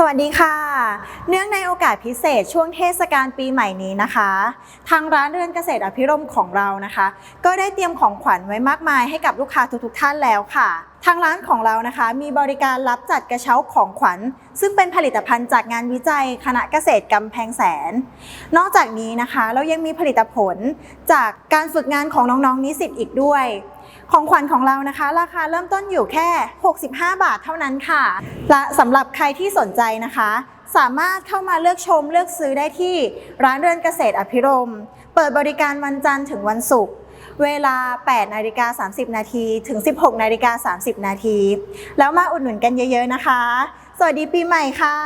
สวัสดีค่ะ เนื่องในโอกาสพิเศษช่วงเทศกาลปีใหม่นี้นะคะ ทางร้านเรือนเกษตรอภิรมของเรานะคะ ก็ได้เตรียมของขวัญไว้มากมายให้กับลูกค้าทุกๆท่านแล้วค่ะ ทางร้านของเรานะคะ มีบริการรับจัดกระเช้าของขวัญ ซึ่งเป็นผลิตภัณฑ์จากงานวิจัยคณะเกษตรกำแพงแสน นอกจากนี้นะคะ เรายังมีผลิตผลจากการฝึกงานของน้องๆนิสิตอีกด้วย ของขวัญของเรานะคะ ราคาเริ่มต้นอยู่แค่ 65 บาทเท่านั้นค่ะ และสำหรับใครที่สนใจนะคะ สามารถเข้ามาเลือกชมเลือกซื้อได้ที่ร้านเรือนเกษตรอภิรม เปิดบริการวันจันทร์ถึงวันศุกร์เวลา 8 นาฬิกา 30 นาที ถึง 16 นาฬิกา 30 นาที แล้วมาอุดหนุนกันเยอะๆนะคะ สวัสดีปีใหม่ค่ะ